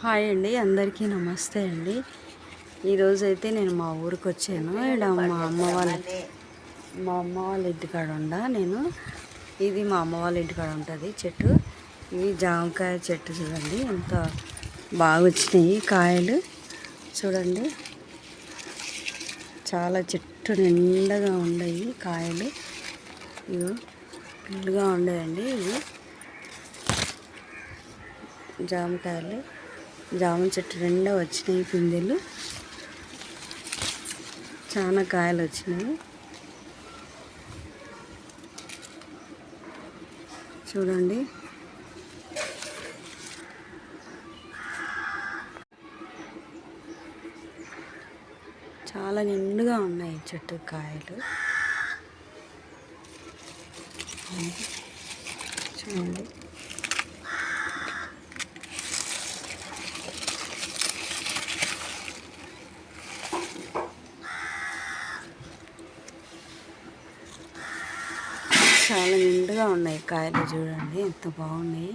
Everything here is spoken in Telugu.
హాయ్ అండి అందరికీ నమస్తే అండి. ఈరోజు అయితే నేను మా ఊరికి వచ్చాను ఇక్కడ మా అమ్మ వాళ్ళ మా అమ్మ వాళ్ళ ఇంటికాడ ఉండ నేను. ఇది మా అమ్మ వాళ్ళ ఇంటికాడ ఉంటుంది చెట్టు. ఇవి జామకాయ చెట్టు చూడండి ఎంత బాగా వచ్చినాయి కాయలు. చూడండి. చాలా చెట్టు నిండగా ఉన్నాయి కాయలు. ఇవి ఫుల్గా ఉన్నాయండి ఇవి. జామకాయలు. జామ చెట్టు నిండా వచ్చినాయి పిందెలు. చాలా కాయలు వచ్చినాయి. చూడండి. చాలా నిండుగా ఉన్నాయి చెట్టు కాయలు. చూడండి. చాలా నిండుగా ఉన్నాయి కాయలు చూడండి ఎంత బాగున్నాయి.